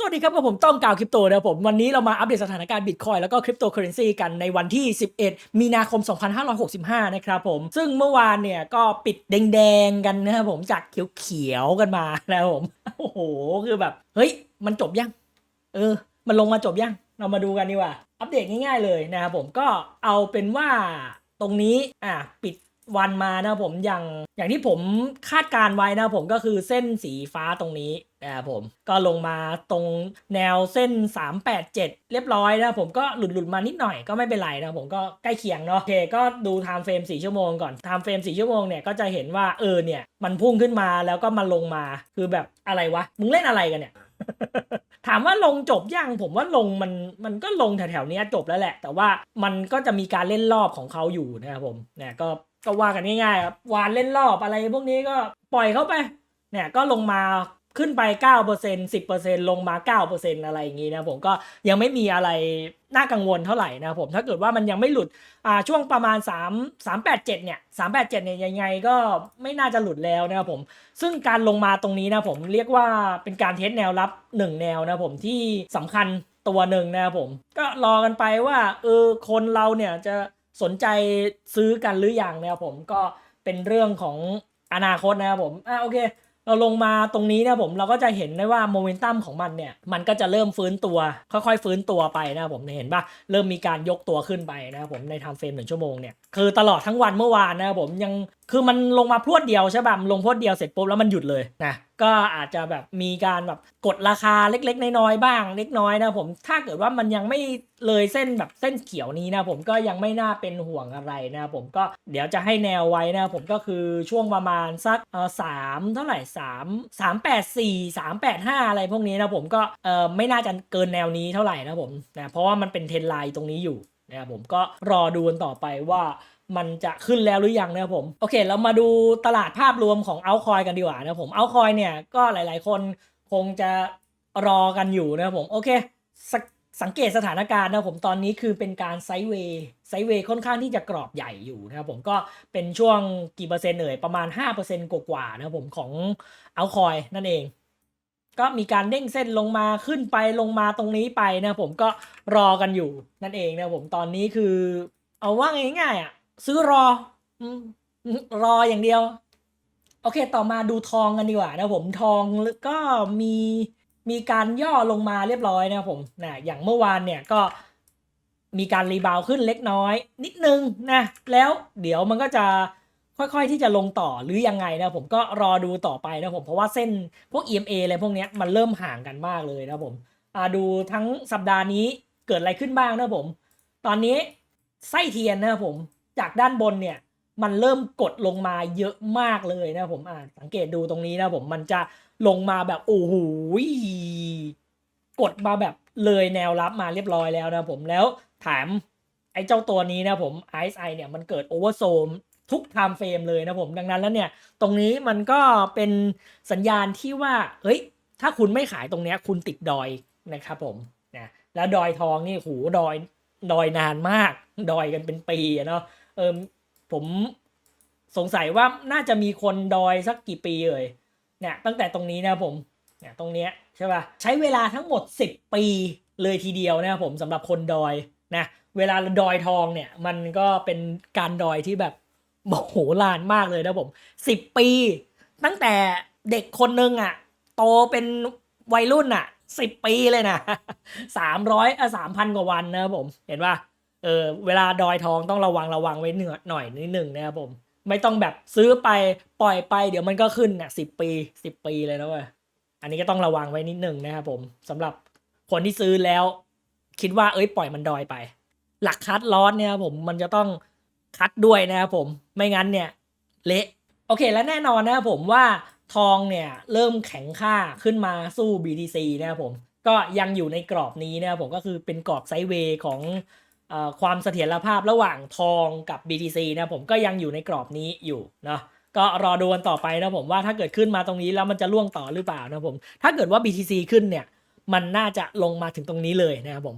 สวัสดีครับกับผมต้องกล่าวคริปโตนะครับผมวันนี้เรามาอัปเดตสถานการณ์บิตคอยแล้วก็คริปโตเคอเรนซีกันในวันที่ 11 มีนาคม 2565 นะครับผม ซึ่งเมื่อวานเนี่ยก็ปิดแดงๆกันนะครับผมจากเขียวๆกันมานะครับผมโอ้โห คือแบบ เฮ้ย มันจบยัง เออ มันลงมาจบยัง เรามาดูกันดีกว่า อัปเดตง่ายๆเลยนะครับผมก็เอาเป็นว่าตรงนี้อะปิด วันมานะผมอย่างอย่างที่ผมคาดการไว้นะผมก็คือเส้นสีฟ้าตรงนี้นะครับผมก็ลงมาตรงแนวเส้น 387 เรียบร้อยนะผมก็หลุดหลุดมานิดหน่อยก็ไม่เป็นไรนะผมก็ใกล้เคียงเนาะโอเคก็ดูไทม์เฟรม4ชั่วโมงก่อนไทม์เฟรม4ชั่วโมงเนี่ยก็จะเห็นว่าเออเนี่ยมันพุ่งขึ้นมาแล้วก็มาลงมาคือแบบอะไรวะมึงเล่นอะไรกันเนี่ยถามว่าลงจบยังผมว่าลงมันมันก็ลงแถวๆนี้จบแล้วแหละ แต่ว่ามันก็จะมีการเล่นรอบของเขาอยู่นะครับผมเนี่ยก็ ก็ว่ากันง่ายๆครับวานเล่นรอบอะไรพวกนี้ก็ปล่อยเขาไป เนี่ยก็ลงมาขึ้นไป 9% 10%ลงมา 9%อะไรอย่างงี้นะผมก็ยังไม่มีอะไรน่ากังวลเท่าไหร่นะผมถ้าเกิดว่ามันยังไม่หลุดอ่าช่วงประมาณ 3 387 เนี่ย 387 เนี่ยยังไงก็ไม่น่าจะหลุดแล้วนะครับผม ซึ่งการลงมาตรงนี้นะผมเรียกว่าเป็นการเทสแนวรับหนึ่งแนวนะผมที่สำคัญตัวหนึ่งนะครับผม ก็รอกันไปว่าเออคนเราเนี่ยจะ สนใจซื้อกันหรืออยังนะครับผมก็เป็นเรื่องของอนาคตนะครับผมอะโอเค เราลงมาตรงนี้นะผมเราก็จะเห็นได้ว่าโมเมนตัมของมันเนี่ยมันก็จะเริ่มฟื้นตัว ค่อยๆ ฟื้นตัวไปนะครับผมเห็นปะเริ่มมีการยกตัวขึ้นไปนะครับผมในทม์เฟรมหนึ่งชั่วโมงเนี่ยคือตลอดทั้งวันเมื่อวานนะครับผมยังคือมันลงมาพรวดเดียวใช่ป่ะลงพรวดเดียวเสร็จปุ๊บแล้วมันหยุดเลยนะ ก็อาจจะแบบมีการแบบกดราคาเล็กๆน้อยๆบ้างเล็กน้อยนะผมถ้าเกิดว่ามันยังไม่เลยเส้นแบบเส้นเขียวนี้นะผมก็ยังไม่น่าเป็นห่วงอะไรนะผมก็เดี๋ยวจะให้แนวไว้นะผมก็คือช่วงประมาณสักเออสามเท่าไหร่สามสามแปดสี่สามแปดห้าอะไรพวกนี้นะผมก็เออไม่น่าจะเกินแนวนี้เท่าไหร่นะผมนะเพราะว่ามันเป็นเทรนไลน์ตรงนี้อยู่นะครับผมก็รอดูกันต่อไปว่า มันจะขึ้นแล้วหรือยังนะครับผม โอเค เรามาดูตลาดภาพรวมของเอาคอยกันดีกว่านะครับผมเอาคอยเนี่ยก็หลาย ๆ คนคงจะรอกันอยู่นะครับผม โอเคสสังเกตสถานการณ์นะครับผมตอนนี้คือเป็นการไซด์เวย์ไซด์เวย์ค่อนข้างที่จะกรอบใหญ่อยู่นะครับผมก็เป็นช่วงกี่เปอร์เซ็นต์เอ่ยประมาณ 5%กว่าๆนะครับผมของเอาคอยนั่นเอง ก็มีการเด้งเส้นลงมาขึ้นไปลงมาตรงนี้ไปนะครับผมก็รอกันอยู่นั่นเองนะครับผมตอนนี้คือเอาว่าง่ายๆอะ ซื้อรอรออย่างเดียว โอเค ต่อมาดูทองกันดีกว่านะผมทองก็มีมีการย่อลงมาเรียบร้อยนะผมนะอย่างเมื่อวานเนี่ยก็มีการรีบาวขึ้นเล็กน้อย นิดนึงนะแล้วเดี๋ยวมันก็จะค่อยๆที่จะลงต่อหรือยังไงนะผมก็รอดูต่อไปนะผมเพราะว่าเส้นพวก EMA อะไรพวกนี้มันเริ่มห่างกันมากเลยนะผมอาดูทั้งสัปดาห์นี้เกิดอะไรขึ้นบ้างนะผม ตอนนี้ไส้เทียนนะผม จากด้านบนเนี่ยมันเริ่มกดลงมาเยอะมากเลยนะผมอ่าสังเกตดูตรงนี้นะผมมันจะลงมาแบบโอ้โหกดมาแบบเลยแนวรับมาเรียบร้อยแล้วนะผมแล้วถามไอ้เจ้าตัวนี้นะผม RSI เนี่ยมันเกิดโอเวอร์โซมทุกไทม์เฟรมเลยนะผมดังนั้นแล้วเนี่ยตรงนี้มันก็เป็นสัญญาณที่ว่าเฮ้ยถ้าคุณไม่ขายตรงเนี้ยคุณติดดอยนะครับผมนะแล้วดอยทองนี่หูดอยดอยนานมาก ดอยกันเป็นปีเนาะ เออผมสงสัยว่าน่าจะมีคนดอยสักกี่ปีเอ่ยเนี่ยตั้งแต่ตรงนี้นะผมเนี่ยตรงเนี้ยใช่ป่ะใช้เวลาทั้งหมด 10 ปีเลยทีเดียวนะผมสำหรับคนดอยนะเวลาดอยทองเนี่ยมันก็เป็นการดอยที่แบบโมโหลานมากเลยนะผม10 ปี ตั้งแต่เด็กคนนึงอะโตเป็นวัยรุ่นอะ10 ปีเลยนะสามร้อยอะสามพันกว่าวันนะผมเห็นป่ะ เออเวลาดอยทองต้องระวังระวังไว้เหนือหน่อยนิดหนึ่งนะครับผม ไม่ต้องแบบซื้อไปปล่อยไปเดี๋ยวมันก็ขึ้นน่ะสิบปีสิบปีเลยนะเว้ยอันนี้ก็ต้องระวังไว้นิดหนึ่งนะครับผมสำหรับคนที่ซื้อแล้ว คิดว่าเอ้ยปล่อยมันดอยไป หลักคัดลอสเนี่ยครับผมมันจะต้องคัดด้วยนะครับผมไม่งั้นเนี่ยเละโอเคและแน่นอนนะครับผมว่าทองเนี่ยเริ่มแข็งค่าขึ้นมาสู้ BTC นะครับผมก็ยังอยู่ในกรอบนี้นะครับผมก็คือเป็นกรอบไซด์เวย์ของ ความเสถียรภาพระหว่างทองกับ BTC นะผมก็ยังอยู่ในกรอบนี้อยู่เนาะก็รอดูกันต่อไปนะผมว่าถ้าเกิดขึ้นมาตรงนี้แล้วมันจะล่วงต่อหรือเปล่านะผม ถ้าเกิดว่า BTC ขึ้นเนี่ย มันน่าจะลงมาถึงตรงนี้เลยนะครับผม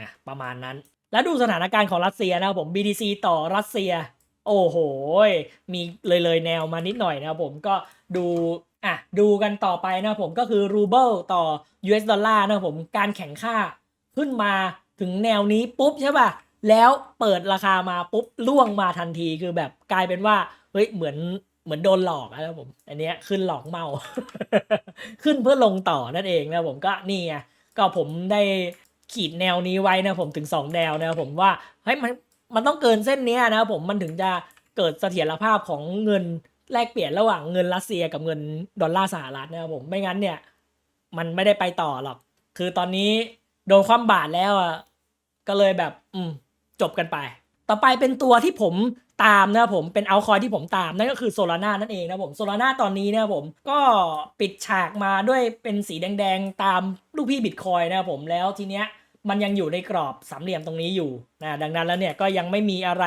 นะประมาณนั้น แล้วดูสถานการณ์ของรัสเซียนะครับผม BTC ต่อรัสเซีย โอ้โห มีเลยเลยแนวมานิดหน่อยนะครับผมก็ดูอะดูกันต่อไปนะผมก็คือรูเบิลต่อ US ดอลลาร์นะครับผมการแข่งค่าขึ้นมา ถึงแนวนี้ปุ๊บใช่ป่ะ แล้วเปิดราคามาปุ๊บล่วงมาทันทีคือแบบกลายเป็นว่าเฮ้ยเหมือนเหมือนโดนหลอกนะครับผม อันเนี้ยขึ้นหลอกเมา ขึ้นเพื่อลงต่อนั่นเองนะผมก็นี่ไงก็ผมได้ขีดแนวนี้ไว้นะผมถึงสองแนวนะผมว่าเฮ้ยมันมันต้องเกินเส้นนี้นะผมมันถึงจะเกิดเสถียรภาพของเงินแลกเปลี่ยนระหว่างเงินรัสเซียกับเงินดอลลาร์สหรัฐนะครับผมไม่งั้นเนี่ย มันไม่ได้ไปต่อหรอก คือตอนนี้โดนความบาดแล้วอะ ก็เลยแบบ อืมจบกันไป ต่อไปเป็นตัวที่ผมตามนะครับผมเป็นเอาคอยที่ผมตามนั่นก็คือโซลาร่านั่นเองนะครับผมโซลาร่าตอนนี้นะครับผมก็ปิดฉากมาด้วยเป็นสีแดง ๆ ตามลูกพี่บิตคอยนะครับผมแล้วทีเนี้ย มันยังอยู่ในกรอบสามเหลี่ยมตรงนี้อยู่นะดังนั้นแล้วเนี่ยก็ยังไม่มีอะไร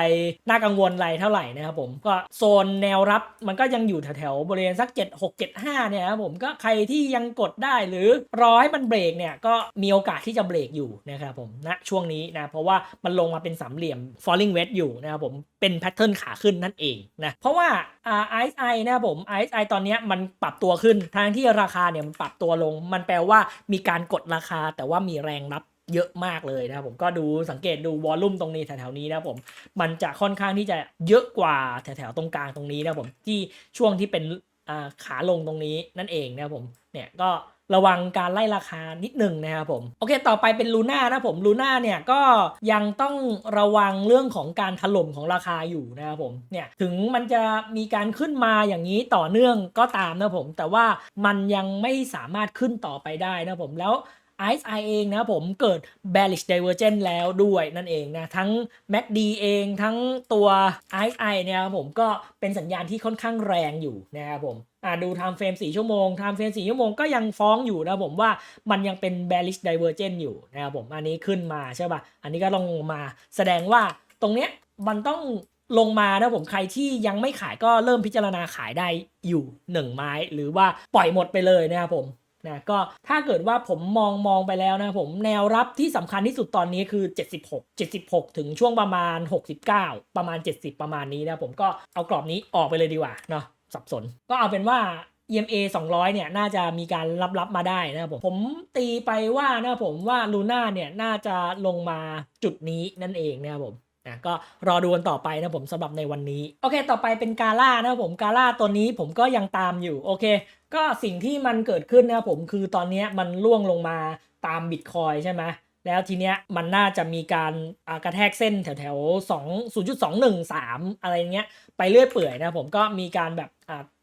น่ากังวลอะไรเท่าไหร่นะครับผมก็โซนแนวรับมันก็ยังอยู่แถวๆบริเวณสัก 7 6 7 5เนี่ยครับผมก็ใครที่ยังกดได้หรือรอให้มันเบรกเนี่ยก็มีโอกาสที่จะเบรกอยู่นะครับผมณช่วงนี้นะเพราะว่ามันลงมาเป็นสามเหลี่ยม falling wedge อยู่นะครับผมเป็นแพทเทิร์นขาขึ้นนั่นเองนะเพราะว่าอ่า RSI นะครับผม RSI ตอนนี้มันปรับตัวขึ้นทางที่ราคาเนี่ยมันปรับตัวลง มันแปลว่ามีการกดราคาแต่ว่ามีแรงรับ เยอะมากเลยนะครับผมก็ดูสังเกตดูวอลลุ่มตรงนี้แถวๆนี้นะครับผมมันจะค่อนข้างที่จะเยอะกว่าแถวๆตรงกลางตรงนี้นะครับผมที่ช่วงที่เป็นขาลงตรงนี้นั่นเองนะครับผมเนี่ยก็ระวังการไล่ราคานิดหนึ่งนะครับผมโอเคต่อไปเป็นลูน่านะผมลูน่าเนี่ยก็ยังต้องระวังเรื่องของการถล่มของราคาอยู่นะครับผมเนี่ยถึงมันจะมีการขึ้นมาอย่างนี้ต่อเนื่องก็ตามนะผม แต่ว่ามันยังไม่สามารถขึ้นต่อไปได้นะผมแล้ว RSI เองนะผมเกิด bearish divergence แล้วด้วยนั่นเองนะ ทั้ง MACD เองทั้งตัว RSI เนี่ยครับผมก็เป็นสัญญาณที่ค่อนข้างแรงอยู่นะครับผมอ่าดู time frame 4 ชั่วโมง time frame 4 ชั่วโมงก็ยังฟ้องอยู่นะผมว่ามันยังเป็น bearish divergence อยู่นะครับผมอันนี้ขึ้นมาใช่ป่ะ อันนี้ก็ลงมาแสดงว่าตรงเนี้ยมันต้องลงมานะผมใครที่ยังไม่ขายก็เริ่มพิจารณาขายได้อยู่ 1 ไม้ หรือว่าปล่อยหมดไปเลยนะครับผม นะก็ถ้าเกิดว่าผมมองมองไปแล้วนะผมแนวรับที่สำคัญที่สุดตอนนี้คือ 76 76 ถึงช่วงประมาณ 69 ประมาณ 70 ประมาณนี้นะผมก็เอากรอบนี้ออกไปเลยดีกว่าเนาะสับสน ก็เอาเป็นว่า EMA 200 เนี่ย น่าจะมีการรับรับมาได้นะผม ผมตีไปว่านะผมว่าลูน่าเนี่ย น่าจะลงมาจุดนี้นั่นเองนะครับผมนะก็รอดูกันต่อไปนะผมสำหรับในวันนี้ โอเค ต่อไปเป็นกาล่านะผมกาล่าตัวนี้ผมก็ยังตามอยู่ โอเค ก็สิ่งที่มันเกิดขึ้นนะครับผมคือตอนนี้มันล่วงลงมาตามบิตคอยใช่ไหมแล้วทีเนี้ยมันน่าจะมีการากระแทกเส้นแถวแถวๆสองศูนย์จุดสองหนึ่งสามอะไรเงี้ยไปเรื่อยเปื่อยนะผมก็มีการแบบ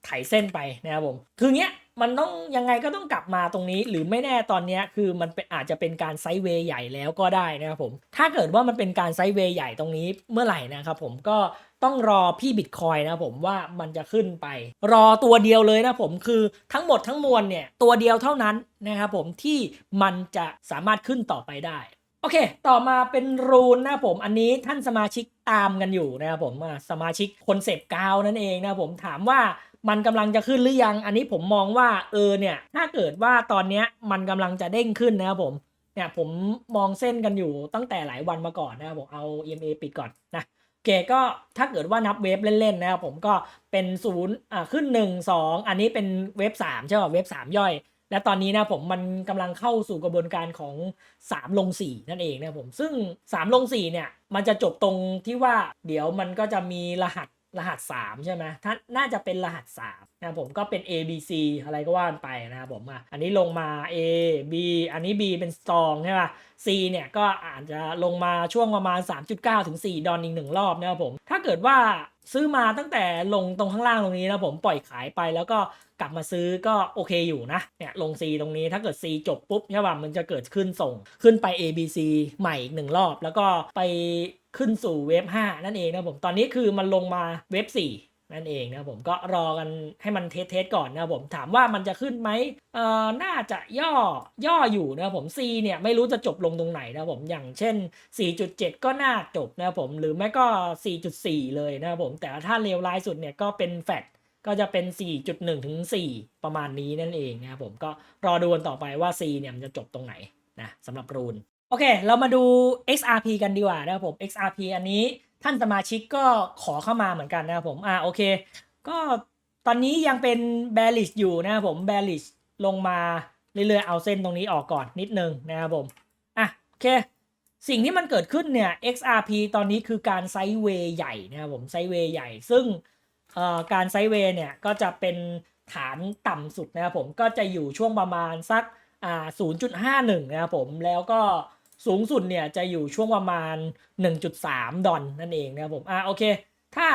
ไถเส้นไปนะครับผมคือเงี้ยมันต้องยังไงก็ต้องกลับมาตรงนี้ หรือไม่แน่ตอนเนี้ยคือมันเป็นอาจจะเป็นการไซด์เวย์ใหญ่แล้วก็ได้นะครับผมถ้าเกิดว่ามันเป็นการไซด์เวย์ใหญ่ตรงนี้เมื่อไหร่นะครับผมก็ต้องรอพี่บิตคอยนะผมว่ามันจะขึ้นไป รอตัวเดียวเลยนะผมคือทั้งหมดทั้งมวลเนี่ยตัวเดียวเท่านั้นนะครับผมที่มันจะสามารถขึ้นต่อไปได้โอเค ต่อมาเป็นรูนนะผมอันนี้ท่านสมาชิก ตามกันอยู่นะครับผมสมาชิกคนเสพกาวนั่นเองนะผมถามว่ามันกำลังจะขึ้นหรือยัง อันนี้ผมมองว่าเออเนี่ยถ้าเกิดว่าตอนเนี้ยมันกำลังจะเด้งขึ้นนะครับผมเนี่ยผมมองเส้นกันอยู่ตั้งแต่หลายวันมาก่อนนะครับผมเอา EMA ปิดก่อนนะเคก็ถ้าเกิดว่านับเวฟเล่นๆนะครับผมก็เป็นศูนย์อ่าขึ้น 1 2 อันนี้เป็นเวฟ3ใช่ป่ะเวฟ3ย่อย และตอนนี้นะผมมันกำลังเข้าสู่กระบวนการของ 3 ลง 4 นั่นเองนะผมซึ่ง 3 ลง 4 เนี่ย มันจะจบตรงที่ว่าเดี๋ยวมันก็จะมีรหัสรหัส 3 ใช่ไหมถ้าน่าจะเป็นรหัส3นะผมก็เป็น A B C อะไรก็ว่าไปนะครับผมอะอันนี้ลงมา A B อันนี้ B เป็น strong ใช่ป่ะ C เนี่ยก็อาจจะลงมาช่วงประมาณ 3.9 ถึง 4 ดอลอีกหนึ่งรอบนะครับผม ถ้าเกิดว่าซื้อมาตั้งแต่ลงตรงข้างล่างตรงนี้นะผมปล่อยขายไปแล้วก็ กลับมาซื้อก็โอเคอยู่นะเนี่ยลง C ตรงนี้ถ้าเกิด C จบปุ๊บใช่ป่ะมันจะเกิดขึ้นส่งขึ้นไป A B C ใหม่อีกหนึ่งรอบ แล้วก็ไปขึ้นสู่เวฟ5นั่นเองนะผมตอนนี้คือมันลงมาเวฟ4นั่นเองนะผมก็รอกันให้มันเทสเทสก่อนนะผมถามว่ามันจะขึ้นไหมเอ่อน่าจะย่อย่ออยู่นะผม C เนี่ยไม่รู้จะจบลงตรงไหนนะผมอย่างเช่น 4.7 ก็น่าจบนะผมหรือไม่ก็ 4.4 เลยนะผมแต่ถ้าเลวร้ายสุดเนี่ยก็เป็นแฟต ก็จะเป็น 4.1 ถึง 4 ประมาณนี้นั่นเองนะครับผมก็รอดูกันต่อไปว่า C เนี่ยมันจะจบตรงไหนนะสำหรับรูน โอเค เรามาดู XRP กันดีกว่านะครับผม XRP อันนี้ท่านสมาชิกก็ขอเข้ามาเหมือนกันนะครับผมอ่าโอเค ก็ตอนนี้ยังเป็น bearish อยู่นะครับผม bearish ลงมาเรื่อยๆเอาเส้นตรงนี้ออกก่อนนิดนึงนะครับผมอะโอเค สิ่งที่มันเกิดขึ้นเนี่ย XRP ตอนนี้คือการไซด์เวย์ใหญ่นะครับผมไซด์เวย์ใหญ่ซึ่ง การไซด์เวย์เนี่ยก็จะเป็นฐานต่ำสุดนะครับผมก็จะอยู่ช่วงประมาณสักอ่า0.51 นะครับผมแล้วก็สูงสุดเนี่ยจะอยู่ช่วงประมาณ 1.3 ดอลนั่นเองนะครับผมอ่าโอเค ถ้า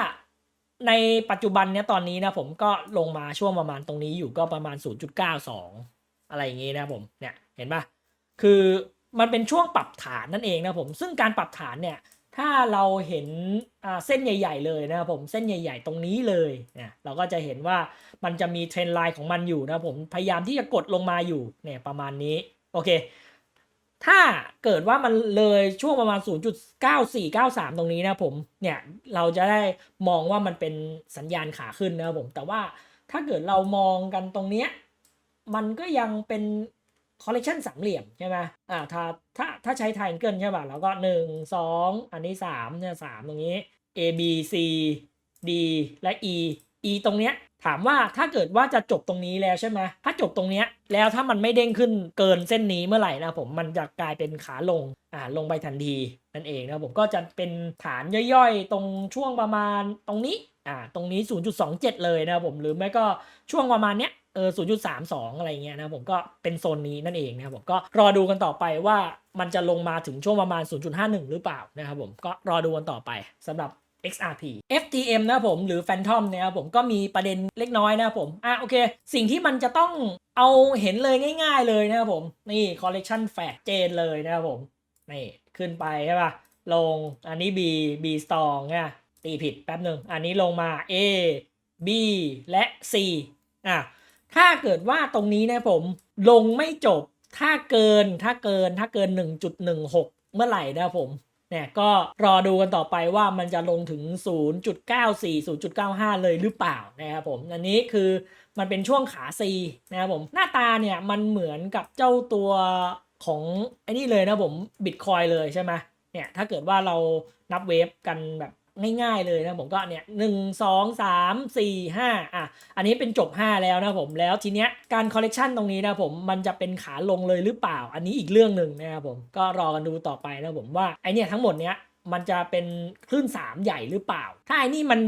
ในปัจจุบันเนี่ยตอนนี้นะผมก็ลงมาช่วงประมาณตรงนี้อยู่ก็ประมาณ 0.92 อะไรอย่างงี้นะผมเนี่ยเห็นปะคือมันเป็นช่วงปรับฐานนั่นเองนะผมซึ่งการปรับฐานเนี่ย ถ้าเราเห็นเส้นใหญ่ ๆ เลยนะครับผมเส้นใหญ่ ๆ ตรงนี้เลยเนี่ยเราก็จะเห็นว่ามันจะมีเทรนไลน์ของมันอยู่นะผมพยายามที่จะกดลงมาอยู่เนี่ยประมาณนี้โอเค ถ้าเกิดว่ามันเลยช่วงประมาณ 0.9493 ตรงนี้นะผมเนี่ยเราจะได้มองว่ามันเป็นสัญญาณขาขึ้นนะครับผมแต่ว่าถ้าเกิดเรามองกันตรงเนี้ยมันก็ยังเป็น คอลเล t ชันสามเหลี่ยมใช่ไหมอ่าถ้าถ้าถ้าใช้ไทเกิลใช่ป่ะแล้วก็หนึ่งสองอันนี้สามเนี่ยสามตรงนี้ A B C D และ E E ตรงเนี้ยถามว่าถ้าเกิดว่าจะจบตรงนี้แล้วใช่ไหมถ้าจบตรงเนี้ยแล้วถ้ามันไม่เด้งขึ้นเกินเส้นนี้เมื่อไหร่นะผมมันจะกลายเป็นขาลงอ่าลงไปทันทีนั่นเองนะผมก็จะเป็นฐานย่อยๆ ตรงช่วงประมาณตรงนี้อ่าตรงนี้ 0.27 เลยนะผมหรือไม่ก็ช่วงประมาณเนี้ย เออ 0.32 อะไรเงี้ยนะผมก็เป็นโซนนี้นั่นเองนะครับผมก็รอดูกันต่อไปว่ามันจะลงมาถึงช่วงประมาณ 0.51 หรือเปล่านะครับผมก็รอดูกันต่อไปสำหรับ XRP FTM นะผมหรือ Phantom เนี่ยครับผมก็มีประเด็นเล็กน้อยนะผมอะโอเค สิ่งที่มันจะต้องเอาเห็นเลยง่าย ๆ เลยนะครับผม นี่ collection fact เจนเลยนะครับผม นี่ ขึ้นไปใช่ป่ะ ลงอันนี้ B B strong เนี่ยตีผิดแป๊บหนึ่ง อันนี้ลงมา A B และ C อะ ถ้าเกิดว่าตรงนี้นะผมลงไม่จบถ้าเกินถ้าเกินถ้าเกิน 1.16 เมื่อไหร่นะผมเนี่ยก็รอดูกันต่อไปว่ามันจะลงถึง 0.94 0.95 เลยหรือเปล่านะครับผม อันนี้คือมันเป็นช่วงขา C นะครับผม หน้าตาเนี่ยมันเหมือนกับเจ้าตัวของไอ้นี่เลยนะผมบิตคอยเลยใช่ไหมเนี่ยถ้าเกิดว่าเรานับเวฟกันแบบ ง่ายๆเลยนะผมก็เนี่ยหนึ่งสองสามสี่ห้าอะอันนี้เป็นจบ 5 แล้วนะผมแล้วทีเนี้ยการคอลเลกชันตรงนี้นะผมมันจะเป็นขาลงเลยหรือเปล่า อันนี้อีกเรื่องหนึ่งนะครับผมก็รอกันดูต่อไปนะผมว่าไอเนี้ยทั้งหมดเนี้ยมันจะเป็นคลื่น 3 ใหญ่หรือเปล่า ถ้าไอ้นี่มัน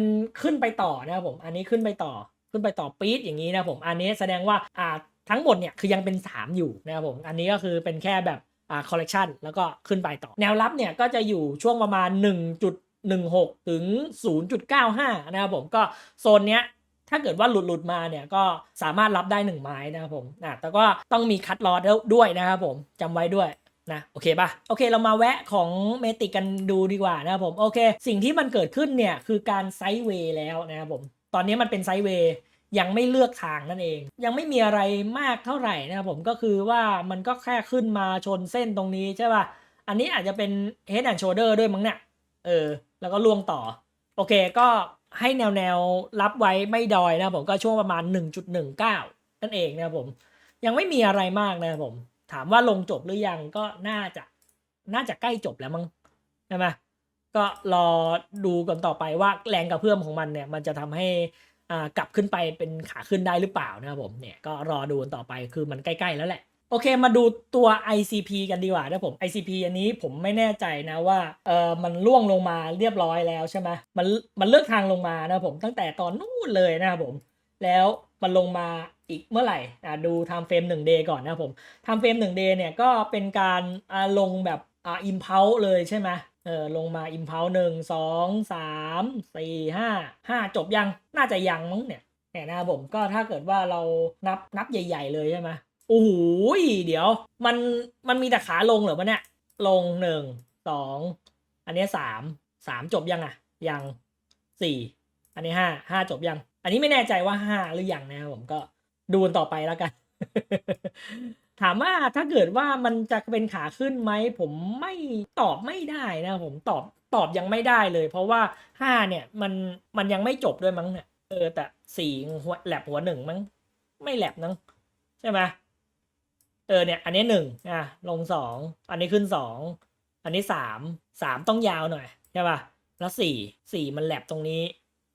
ขึ้นไปต่อนะครับผม อันนี้ขึ้นไปต่อ ขึ้นไปต่อปี๊ดอย่างนี้นะผม อันนี้แสดงว่าอ่าทั้งหมดเนี่ยคือยังเป็น 3 อยู่นะครับผม อันนี้ก็คือเป็นแค่แบบอ่าคอลเลกชันแล้วก็ขึ้นไปต่อ แนวรับเนี่ยก็จะอยู่ช่วงประมาณ 1. จุด16 ถึง 0.95 นะครับผมก็โซนเนี้ยถ้าเกิดว่าหลุดหลุดมาเนี่ยก็สามารถรับได้ 1 ไม้นะครับผมอะแต่ก็ต้องมีคัดลอดด้วยนะครับผมจำไว้ด้วยนะโอเคปะโอเคเรามาแวะของเมติกกันดูดีกว่านะครับผมโอเค สิ่งที่มันเกิดขึ้นเนี่ยคือการไซด์เวย์แล้วนะครับผมตอนนี้มันเป็นไซด์เวย์ยังไม่เลือกทางนั่นเอง ยังไม่มีอะไรมากเท่าไหร่นะครับผมก็คือว่ามันก็แค่ขึ้นมาชนเส้นตรงนี้ใช่ป่ะอันนี้อาจจะเป็น head and shoulder ด้วยมั้งเนี่ย เออ แล้วก็ล่วงต่อ โอเคก็ให้แนวแนวรับไว้ไม่ดอยนะผมก็ช่วงประมาณ 1.19 นั่นเองนะผม ยังไม่มีอะไรมากนะผม ถามว่าลงจบหรือยังก็น่าจะน่าจะใกล้จบแล้วมั้งใช่ไหมก็รอดูกันต่อไปว่าแรงกระเพื่อมของมันเนี่ย มันจะทำให้อ่ากลับขึ้นไปเป็นขาขึ้นได้หรือเปล่านะครับผมเนี่ยก็รอดูกันต่อไปคือมันใกล้ ๆ แล้วแหละ โอเคมาดูตัว ICP กันดีกว่านะผม ICP อันนี้ผมไม่แน่ใจนะว่าเออมันล่วงลงมาเรียบร้อยแล้วใช่ไหมมันมันเลือกทางลงมานะผมตั้งแต่ตอนนู้นเลยนะครับผมแล้วมันลงมาอีกเมื่อไหร่อ่าดู time frame 1 day ก่อนนะผม time frame 1 day เนี่ยก็เป็นการอ่าลงแบบอ่า impulse เลยใช่ไหมเออลงมา impulse หนึ่งสองสามสี่ห้าห้าจบยังน่าจะยังมั้งเนี่ยเนี่ยนะครับผมก็ถ้าเกิดว่าเรานับนับใหญ่ ๆ เลยใช่ไหม โอ้โหเดี๋ยว มันมันมีแต่ขาลงเหรอวะเนี่ย ลงหนึ่งสองอันนี้สามสามจบยังอะ ยังสี่อันนี้ห้าห้าจบยัง อันนี้ไม่แน่ใจว่าห้าหรือยังนะครับผมก็ดูกันต่อไปแล้วกัน ถามว่าถ้าเกิดว่ามันจะเป็นขาขึ้นไหม ผมไม่ตอบไม่ได้นะ ผมตอบตอบยังไม่ได้เลย เพราะว่าห้าเนี่ยมันมันยังไม่จบด้วยมั้งเนี่ยเออแต่สี่หัวแหลบหัวหนึ่งมั้งไม่แหลบนังใช่ไหม เออเนี่ยอันนี้หนึ่งอะลงสองอันนี้ขึ้นสองอันนี้สามสามต้องยาวหน่อยใช่ป่ะแล้วสี่สี่มันแหลบตรงนี้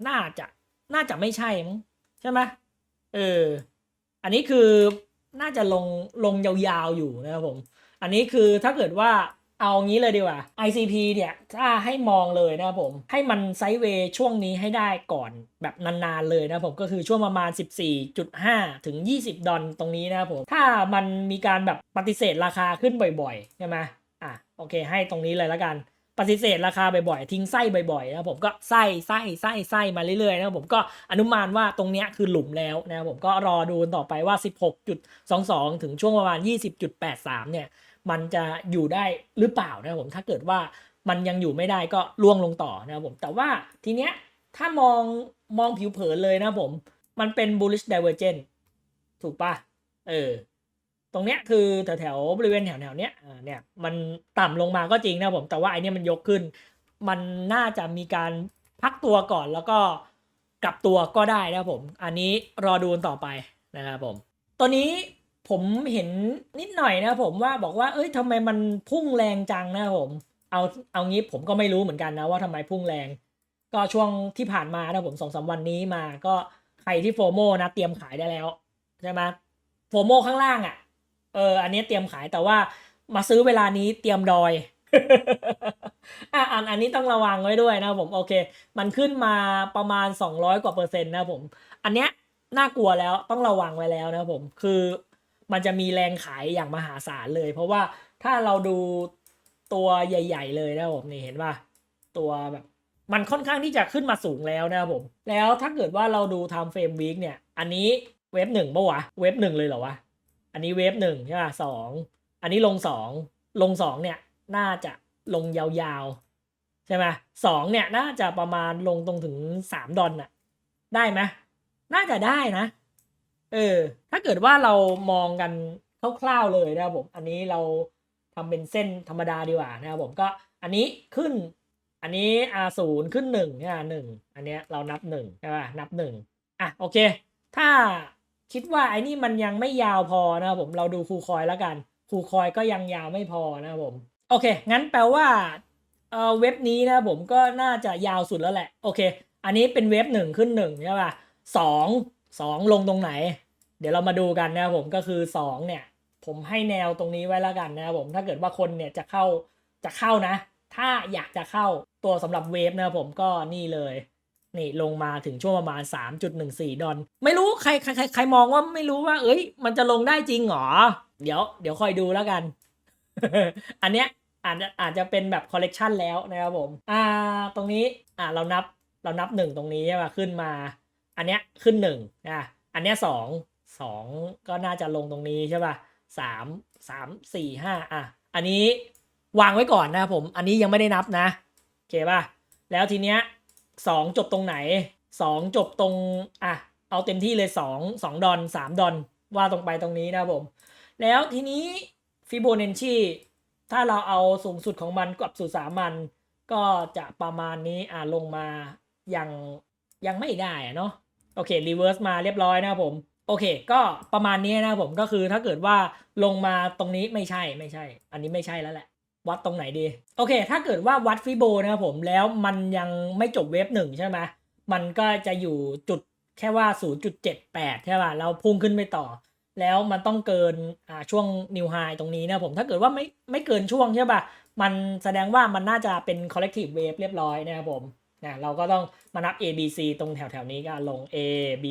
น่าจะน่าจะไม่ใช่มั้งใช่ไหมเอออันนี้คือน่าจะลงลงยาวๆอยู่นะครับผม อันนี้คือถ้าเกิดว่า เอางี้เลยดีกว่า ICP เนี่ยถ้าให้มองเลยนะครับผม ให้มันไซด์เวย์ช่วงนี้ให้ได้ก่อนแบบนานๆเลยนะผมก็คือช่วงประมาณ 14.5 ถึง 20 ดอลตรงนี้นะครับผม ถ้ามันมีการแบบปฏิเสธราคาขึ้นบ่อยๆใช่ไหมอะโอเคให้ตรงนี้เลยแล้วกันปฏิเสธราคาบ่อยๆ ทิ้งไส้บ่อยๆนะผมก็ไส้ไส้ไส้ไส้มาเรื่อยๆนะผมก็อนุมานว่าตรงเนี้ยคือหลุมแล้วนะผมก็รอดูต่อไปว่า 16.22 ถึงช่วงประมาณ 20.83 เนี่ย มันจะอยู่ได้หรือเปล่านะครับผมถ้าเกิดว่ามันยังอยู่ไม่ได้ก็ล่วงลงต่อนะครับผมแต่ว่าทีเนี้ยถ้ามองมองผิวเผินเลยนะผม มันเป็น bullish divergence ถูกปะเออ ตรงเนี้ยคือแถวแถวๆบริเวณแถวแถวๆเนี้ยเนี่ยมันต่ำลงมาก็จริงนะผม แต่ว่าไอเนี้ยมันยกขึ้น มันน่าจะมีการพักตัวก่อนแล้วก็กลับตัวก็ได้นะผม อันนี้รอดูต่อไปนะครับผม ตัวนี้ ผมเห็นนิดหน่อยนะผมว่าบอกว่า เอ้ยทำไมมันพุ่งแรงจังนะผม เอาเอางี้ผมก็ไม่รู้เหมือนกันนะว่าทำไมพุ่งแรง ก็ช่วงที่ผ่านมานะผมสองสามวันนี้มา ก็ใครที่โฟโมนะเตรียมขายได้แล้วใช่ไหมโฟโมข้างล่างอะ เออ อันนี้เตรียมขายแต่ว่ามาซื้อเวลานี้เตรียมดอยอะอันอันนี้ต้องระวังไว้ด้วยนะผมโอเค มันขึ้นมาประมาณ 200 กว่าเปอร์เซ็นต์นะผม อันเนี้ยน่ากลัวแล้วต้องระวังไว้แล้วนะผมคือ มันจะมีแรงขายอย่างมหาศาลเลย เพราะว่าถ้าเราดูตัวใหญ่ ๆ เลยนะผมนี่เห็นป่ะตัวแบบมันค่อนข้างที่จะขึ้นมาสูงแล้วนะครับผม แล้วถ้าเกิดว่าเราดู time frame week เนี่ย อันนี้เวฟหนึ่งปะวะ เวฟหนึ่งเลยเหรอวะ อันนี้เวฟหนึ่งใช่ป่ะสอง อันนี้ลงสอง ลงสองเนี่ย น่าจะลงยาวๆ ใช่ไหมสองเนี่ย น่าจะประมาณลงตรงถึงสามดอลน่ะ ได้ไหมน่าจะได้นะ เออ ถ้าเกิดว่าเรามองกันคร่าวๆเลยนะครับผม อันนี้เราทำเป็นเส้นธรรมดาดีกว่านะครับผมก็อันนี้ขึ้น อันนี้ R ศูนย์ขึ้นหนึ่งเนี่ยหนึ่งอันเนี้ยเรานับหนึ่งใช่ป่ะนับหนึ่งอะโอเค ถ้าคิดว่าไอ้นี่มันยังไม่ยาวพอนะครับผมเราดูคูคอยแล้วกันคูคอยก็ยังยาวไม่พอนะครับผม โอเค งั้นแปลว่าเออเว็บนี้นะครับผมก็น่าจะยาวสุดแล้วแหละ โอเค อันนี้เป็นเว็บหนึ่งขึ้นหนึ่งใช่ป่ะสองสองลงตรงไหน เดี๋ยวเรามาดูกันนะครับผมก็คือสองเนี่ย ผมให้แนวตรงนี้ไว้แล้วกันนะครับผมถ้าเกิดว่าคนเนี่ยจะเข้าจะเข้านะ ถ้าอยากจะเข้าตัวสำหรับเวฟนะครับผมก็นี่เลยนี่ลงมาถึงช่วงประมาณ 3.14 ดอลไม่รู้ใครใครใครใครมองว่าไม่รู้ว่า เอ้ย มันจะลงได้จริงหรอ เดี๋ยวเดี๋ยวคอยดูแล้วกัน อันเนี้ยอาจจะอาจจะเป็นแบบคอลเลกชันแล้วนะครับผม อ่า ตรงนี้อ่าเรานับเรานับหนึ่งตรงนี้ใช่ป่ะขึ้นมา อันเนี้ยขึ้นหนึ่งอะอันเนี้ยสอง สองก็น่าจะลงตรงนี้ใช่ป่ะสามสามสี่ห้าอะ อันนี้วางไว้ก่อนนะครับผม อันนี้ยังไม่ได้นับนะโอเคป่ะ แล้วทีเนี้ยสองจบตรงไหนสองจบตรงอะเอาเต็มที่เลยสองสองดอนสามดอนว่าตรงไปตรงนี้นะผม แล้วทีนี้ฟิโบนัชชีถ้าเราเอาสูงสุดของมันกับสูตรสามัญก็จะประมาณนี้อะลงมายังยังไม่ได้อะเนาะโอเครีเวิร์สมาเรียบร้อยนะครับผม อเค ก็ประมาณนี้นะผมก็คือถ้าเกิดว่าลงมาตรงนี้ไม่ใช่ไม่ใช่ อันนี้ไม่ใช่แล้วแหละ วัดตรงไหนดี โอเค ถ้าเกิดว่าวัดฟิโบนะครับผมแล้วมันยังไม่จบเวฟหนึ่งใช่ไหมมันก็จะอยู่จุดแค่ว่า 0.78 ใช่ป่ะ แล้วพุ่งขึ้นไปต่อ แล้วมันต้องเกินอ่าช่วงนิวไฮตรงนี้นะผมถ้าเกิดว่าไม่ไม่เกินช่วงใช่ป่ะ มันแสดงว่ามันน่าจะเป็น collective wave เรียบร้อยนะครับผมนะเราก็ต้องมานับ A B C ตรงแถวแถวๆนี้ก็ลง A B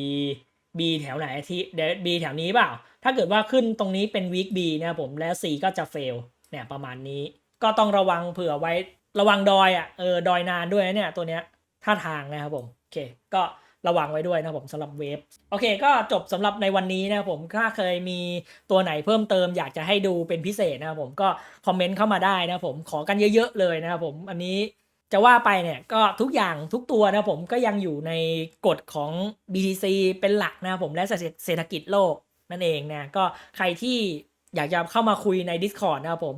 B แถวไหนที่เดี๋ยว B แถวนี้เปล่า ถ้าเกิดว่าขึ้นตรงนี้เป็น week B นะครับผมแล้ว C ก็จะ fail เนี่ยประมาณนี้ ก็ต้องระวังเผื่อไว้ระวังดอยอะเออดอยนานด้วยเนี่ยตัวเนี้ยท่าทางนะครับผมโอเค ก็ระวังไว้ด้วยนะครับผมสำหรับเวฟโอเค ก็จบสำหรับในวันนี้นะครับผมถ้าเคยมีตัวไหนเพิ่มเติมอยากจะให้ดูเป็นพิเศษนะครับผมก็คอมเมนต์เข้ามาได้นะครับผมขอกันเยอะ ๆ เลยนะครับผมอันนี้ จะว่าไปเนี่ยก็ทุกอย่างทุกตัวนะผมก็ยังอยู่ในกฎของ BTC เป็นหลักนะผมและเศรษฐกิจโลกนั่นเองนะก็ใครที่อยากจะเข้ามาคุยใน Discord นะผม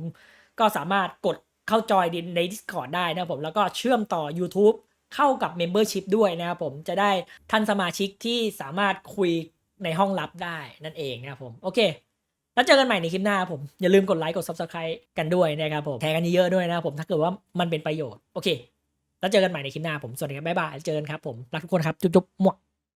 ก็สามารถกดเข้าจอยใน Discord ได้นะผมแล้วก็เชื่อมต่อ YouTube เข้ากับ Membership ด้วยนะครับผมจะได้ท่านสมาชิกที่สามารถคุยในห้องลับได้นั่นเองนะครับผมโอเค แล้วเจอกันใหม่ในคลิปหน้าผม อย่าลืมกดไลค์กด Subscribe กันด้วยนะครับผมแชร์กันเยอะๆด้วยนะครับผมถ้าเกิดว่ามันเป็นประโยชน์โอเค แล้วเจอกันใหม่ในคลิปหน้าผมสวัสดีครับบ๊ายบายเจอกันครับผมรักทุกคนครับจุ๊บๆหมวก